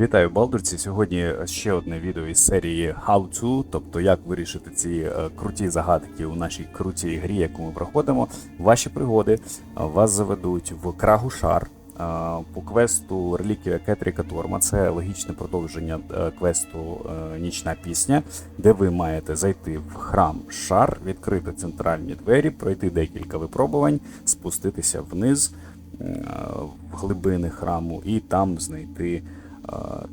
Вітаю, балдурці! Сьогодні ще одне відео із серії How to, тобто як вирішити ці е, круті загадки у нашій крутій грі, яку ми проходимо. Ваші пригоди е, вас заведуть в Крагушар е, по квесту Реліквія Кетріка Торма. Це логічне продовження е, квесту е, Нічна пісня, де ви маєте зайти в храм Шар, відкрити центральні двері, пройти декілька випробувань, спуститися вниз е, в глибини храму і там знайти е,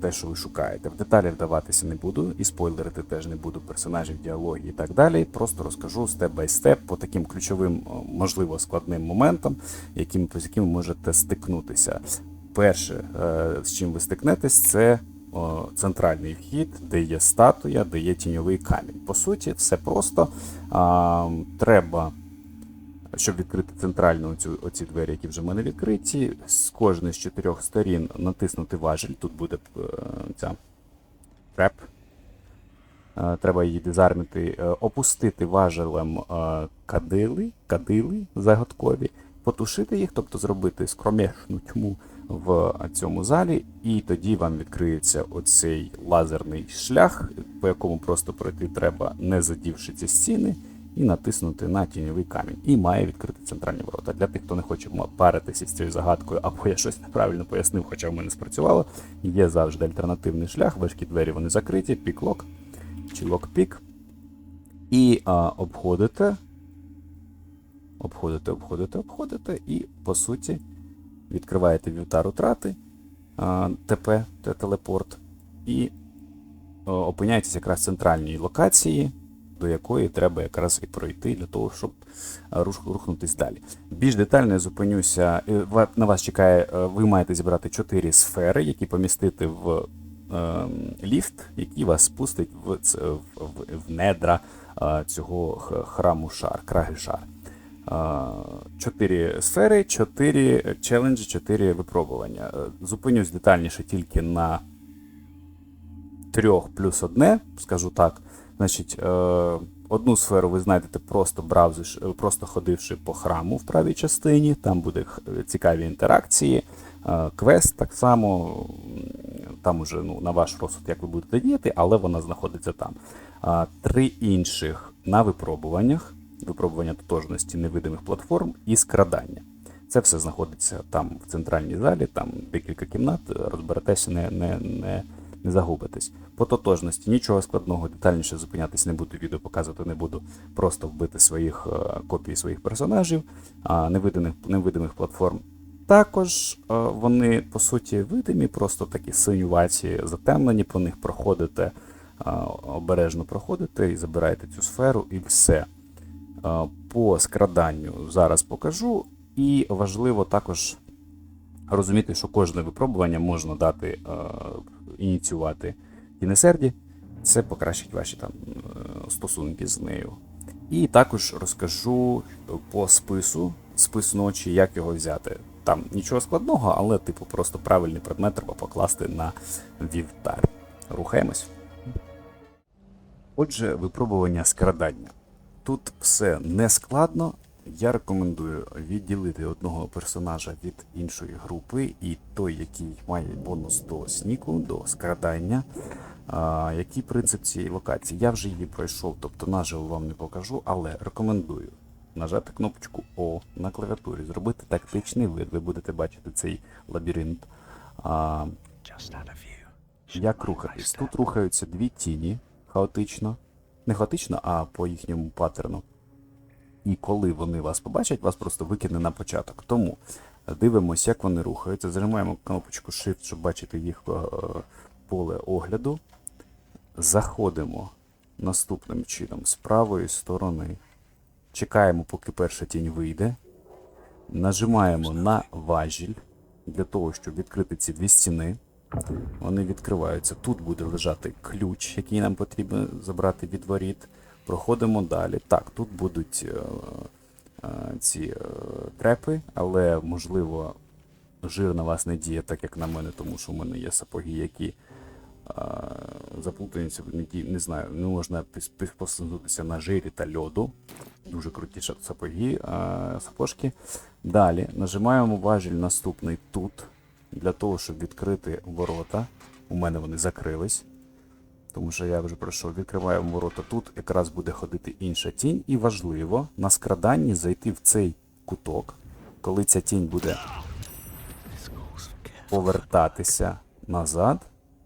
те, що ви шукаєте. В деталі вдаватися не буду, і спойлерити теж не буду персонажів, діалоги і так далі. Просто розкажу степ бай степ по таким ключовим, можливо, складним моментам, яким, з якими можете стикнутися. Перше, е, з чим ви стикнетесь, це центральний вхід, де є статуя, де є тіньовий камінь. По суті, все просто. Треба щоб відкрити центральну оцю, оці двері, які вже в мене відкриті, з кожної з чотирьох сторін натиснути важіль. Тут буде е, ця треп. Е, Треба її дизармити, е, опустити важелем кадили, кадили загадкові, потушити їх, тобто зробити скромешну тьму в цьому залі, і тоді вам відкриється оцей лазерний шлях, по якому просто пройти треба, не задівши ці стіни, і натиснути на тіньовий камінь. І має відкрити центральні ворота. Для тих, хто не хоче паритися з цією загадкою, або я щось неправильно пояснив, хоча в мене спрацювало, є завжди альтернативний шлях, важкі двері вони закриті, піклок чи локпік. І а, обходите, обходите, обходите, обходите, і по суті відкриваєте вівтар утрати, а, ТП, телепорт, і опиняєтесь якраз в центральній локації, до якої треба якраз і пройти для того, щоб а, рухнутись далі. Більш детально я зупинюся. е, На вас чекає, е, ви маєте зібрати 4 сфери, які помістити в ем, ліфт, який вас спустить в, в, в, недра цього храму шар, краги шар. Чотири сфери, чотири челенджі, чотири випробування. Е, Зупинюсь детальніше тільки на трьох плюс одне, скажу так. Значить, е, одну сферу ви знайдете просто бравзиш, е, просто ходивши по храму в правій частині. Там буде цікаві інтеракції. Е, Квест так само, там уже ну, на ваш розсуд, як ви будете діяти, але вона знаходиться там. Три інших на випробуваннях, випробування тотожності невидимих платформ і скрадання. Це все знаходиться там в центральній залі, там декілька кімнат, розберетеся, не, не, не, не загубитесь. По тотожності нічого складного, детальніше зупинятись не буду, відео показувати не буду. Просто вбити своїх е, копій своїх персонажів, невидимих, невидимих платформ. Також е, вони, по суті, видимі, просто такі синюваті, затемнені, по них проходите, е, обережно проходите і забираєте цю сферу, і все. По скраданню зараз покажу. І важливо також розуміти, що кожне випробування можна дати, ініціювати тінесерді. Це покращить ваші там е, стосунки з нею. І також розкажу по спису, спис ночі, як його взяти. Там нічого складного, але, типу, просто правильний предмет треба покласти на вівтар. Рухаємось. Отже, випробування скрадання. Тут все не складно. Я рекомендую відділити одного персонажа від іншої групи, і той, який має бонус до сніку, до скрадання. А, який принцип цієї локації? Я вже її пройшов, тобто наживо вам не покажу, але рекомендую нажати кнопочку О на клавіатурі, зробити тактичний вид. Ви будете бачити цей лабіринт. А, як рухатись? Тут рухаються дві тіні хаотично. Не хаотично, а по їхньому паттерну. І коли вони вас побачать, вас просто викине на початок. Тому дивимося, як вони рухаються. Зажимаємо кнопочку Shift, щоб бачити їх е, поле огляду. Заходимо наступним чином з правої сторони. Чекаємо, поки перша тінь вийде. Нажимаємо на важіль для того, щоб відкрити ці дві стіни. Вони відкриваються. Тут буде лежати ключ, який нам потрібно забрати від воріт. Проходимо далі. Так, тут будуть е, е, ці е, трепи, але можливо жир на вас не діє, так як на мене, тому що в мене є сапоги, які е, заплутаються, не, не знаю, не можна піс- на жирі та льоду. Дуже круті сапоги, е, сапожки. Далі нажимаємо важіль наступний тут, для того, щоб відкрити ворота. У мене вони закрились. Тому що я вже пройшов, відкриваємо ворота. Тут якраз буде ходити інша тінь, і важливо на скраданні зайти в цей куток, коли ця тінь буде повертатися назад.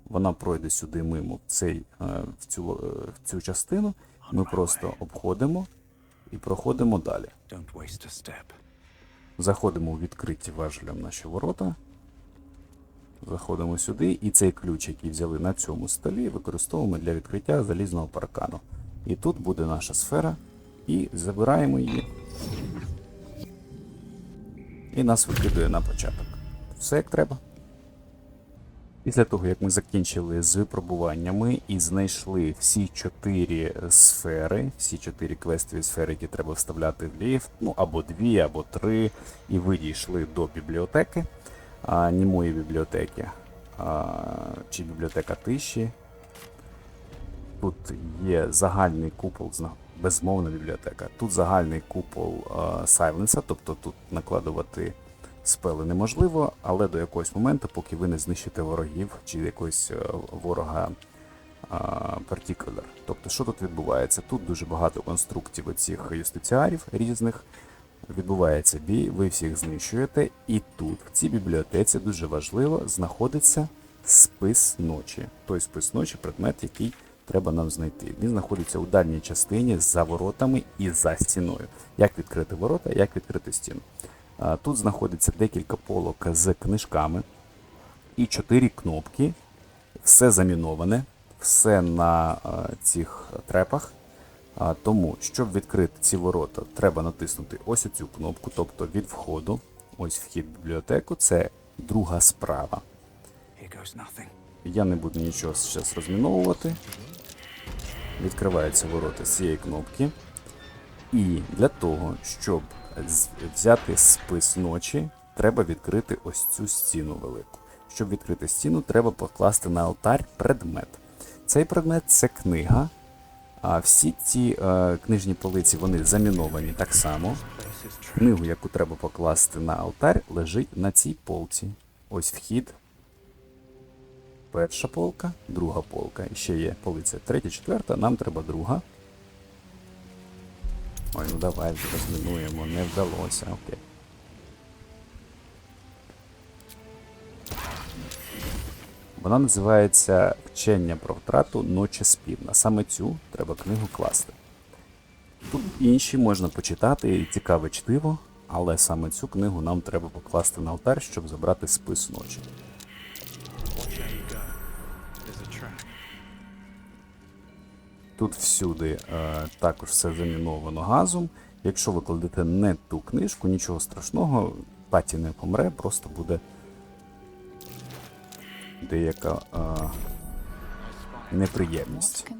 Вона пройде сюди мимо в, цей, е, в, цю, е, в цю частину. Ми просто обходимо і проходимо далі. Заходимо у відкриті важелем наші ворота. Заходимо сюди, і цей ключ, який взяли на цьому столі, використовуємо для відкриття залізного паркану. І тут буде наша сфера, і забираємо її. І нас викидує на початок. Все як треба. Після того, як ми закінчили з випробуваннями і знайшли всі чотири сфери, всі чотири квестові сфери, які треба вставляти в ліфт, ну або дві, або три, і ви дійшли до бібліотеки, німої бібліотеки, чи бібліотека тиші. Тут є загальний купол, безмовна бібліотека. Тут загальний купол сайленса, тобто тут накладувати спели неможливо, але до якогось моменту, поки ви не знищите ворогів чи якогось е, ворога particular. Тобто, що тут відбувається? Тут дуже багато конструктів оцих юстиціарів різних. Відбувається бій, ви всіх знищуєте, і тут, в цій бібліотеці, дуже важливо знаходиться спис ночі. Той спис ночі предмет, який треба нам знайти. Він знаходиться у дальній частині за воротами і за стіною. Як відкрити ворота, як відкрити стіну. Тут знаходиться декілька полок з книжками і чотири кнопки. Все заміноване, все на цих трепах. А, тому, щоб відкрити ці ворота, треба натиснути ось оцю кнопку, тобто від входу. Ось вхід в бібліотеку, це друга справа. Я не буду нічого зараз розміновувати. Відкриваються ворота з цієї кнопки. І для того, щоб взяти спис ночі, треба відкрити ось цю стіну велику. Щоб відкрити стіну, треба покласти на алтарь предмет. Цей предмет це книга. А всі ці е, книжні полиці вони заміновані так само. Книгу, яку треба покласти на алтарь, лежить на цій полці. Ось вхід. Перша полка, друга полка. І ще є полиця третя, четверта, нам треба друга. Ой, ну давай розмінуємо, не вдалося, окей. Вона називається Вчення про втрату ночі співна. Саме цю треба книгу класти. Тут інші можна почитати і цікаве чтиво, але саме цю книгу нам треба покласти на алтар, щоб забрати спис ночі. Тут всюди е, також все заміновано газом. Якщо ви кладете не ту книжку, нічого страшного, паті не помре, просто буде деяка е, неприємність.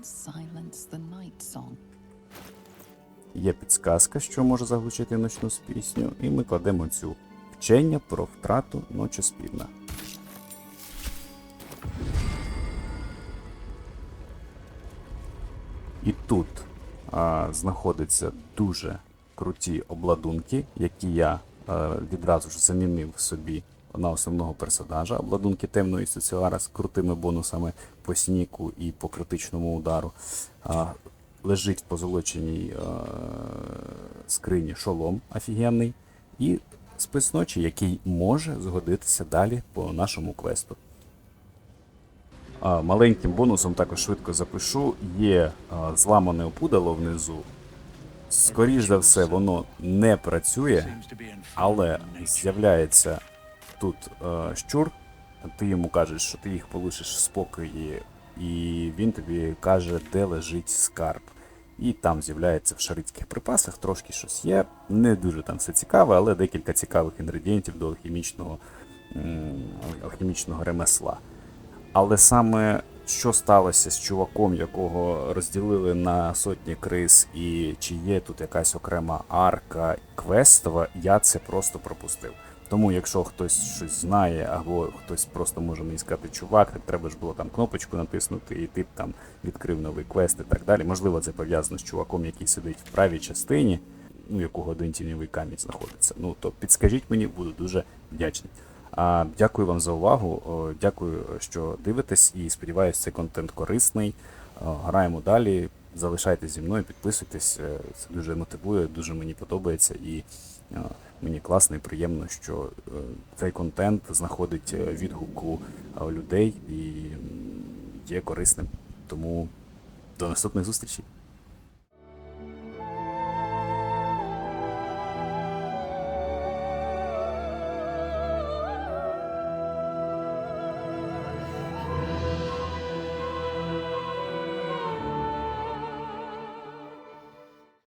Є підсказка, що може заглушити ночну пісню, і ми кладемо цю вчення про втрату ночі співна. І тут а, знаходяться дуже круті обладунки, які я а, відразу ж замінив собі на основного персонажа. Обладунки темної соціара з крутими бонусами по сніку і по критичному удару. А, лежить в позолоченій а, скрині шолом офігенний. І спис ночі, який може згодитися далі по нашому квесту. А, маленьким бонусом також швидко запишу. Є а, зламане опудало внизу. Скоріш за все, воно не працює, але з'являється тут е, щур. Ти йому кажеш, що ти їх полишиш в спокої, і він тобі каже, де лежить скарб. І там з'являється в шарицьких припасах трошки щось є. Не дуже там все цікаве, але декілька цікавих інгредієнтів до алхімічного, алхімічного ремесла. Але саме що сталося з чуваком, якого розділили на сотні криз, і чи є тут якась окрема арка квестова, я це просто пропустив. Тому, якщо хтось щось знає, або хтось просто може мені сказати, чувак, так треба ж було там кнопочку натиснути, і ти б там відкрив новий квест і так далі. Можливо, це пов'язано з чуваком, який сидить в правій частині, ну якого один тіньовий камінь знаходиться. Ну то підскажіть мені, буду дуже вдячний. А дякую вам за увагу. Дякую, що дивитесь, і сподіваюся, цей контент корисний. Граємо далі. залишайтесь зі мною, підписуйтесь. Е, це дуже мотивує, дуже мені подобається і. Е, мені класно і приємно, що е, цей контент знаходить е, відгуку людей і є корисним. Тому до наступних зустрічей.